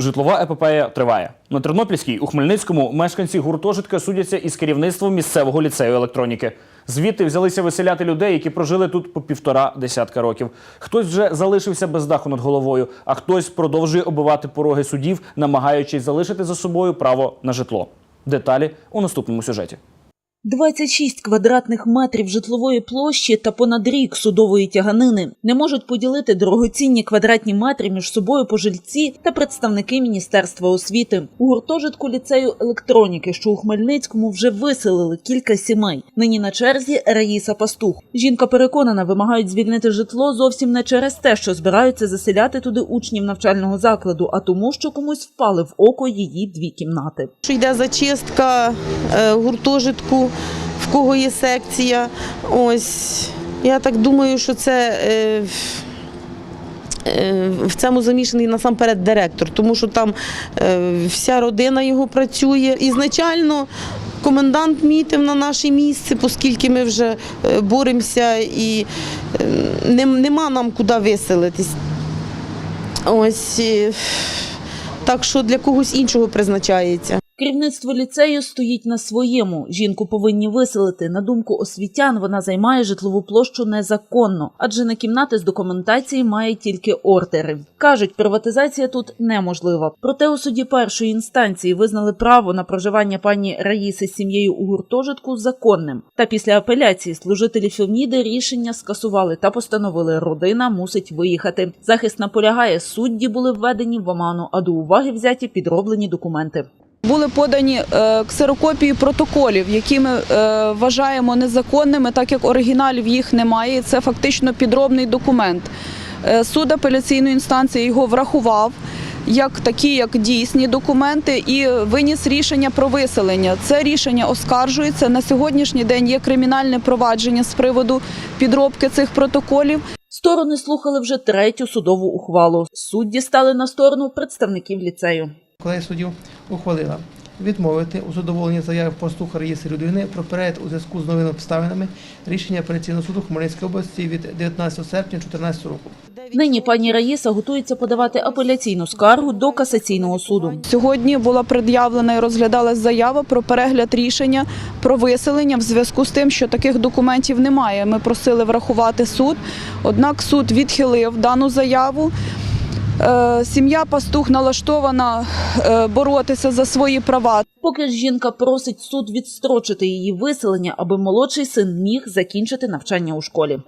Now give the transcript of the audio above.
Житлова епопея триває. На Тернопільській у Хмельницькому мешканці гуртожитка судяться із керівництвом місцевого ліцею електроніки. Звідти взялися виселяти людей, які прожили тут по півтора десятка років. Хтось вже залишився без даху над головою, а хтось продовжує оббивати пороги судів, намагаючись залишити за собою право на житло. Деталі у наступному сюжеті. 26 квадратних метрів житлової площі та понад рік судової тяганини не можуть поділити дорогоцінні квадратні метри між собою пожильці та представники міністерства освіти. У гуртожитку ліцею електроніки, що у Хмельницькому вже виселили кілька сімей. Нині на черзі Раїса Пастух. Жінка переконана, вимагають звільнити житло зовсім не через те, що збираються заселяти туди учнів навчального закладу, а тому, що комусь впали в око її дві кімнати. що йде зачистка е, в кого є секція. Ось я так думаю, що це. е, е, В цьому замішаний насамперед директор, тому що там е, вся родина його працює. Ізначально комендант мітив на наше місце, оскільки ми вже е, боремося і е, нем- нема нам куди виселитись. Ось е, так що для когось іншого призначається. Керівництво ліцею стоїть на своєму. Жінку повинні виселити. На думку освітян, вона займає житлову площу незаконно, адже на кімнати з документації має тільки ордери. кажуть, приватизація тут неможлива. Проте у суді першої інстанції визнали право на проживання пані Раїси з сім'єю у гуртожитку законним. Та після апеляції служителі Феміди рішення скасували та постановили, родина мусить виїхати. Захист наполягає, судді були введені в оману, а до уваги взяті підроблені документи. Були подані е, ксерокопії протоколів, які ми е, вважаємо незаконними, так як оригіналів їх немає. Це фактично підробний документ. Е, суд апеляційної інстанції його врахував як такі, як дійсні документи, і виніс рішення про виселення. Це рішення оскаржується на сьогоднішній день. Є кримінальне провадження з приводу підробки цих протоколів. Сторони слухали вже третю судову ухвалу. Судді стали на сторону представників ліцею. Колегія суддів ухвалила відмовити у задоволенні заяви пастуха Раїси Людвини про перегляд у зв'язку з новими обставинами рішення апеляційного суду Хмельницької області від 19 серпня 2014 року. Нині пані Раїса готується подавати апеляційну скаргу до касаційного суду. Сьогодні була пред'явлена і розглядалась заява про перегляд рішення про виселення в зв'язку з тим, що таких документів немає. Ми просили врахувати суд, однак суд відхилив дану заяву. Е, Сім'я пастух налаштована е, боротися за свої права. Поки жінка просить суд відстрочити її виселення, аби молодший син міг закінчити навчання у школі.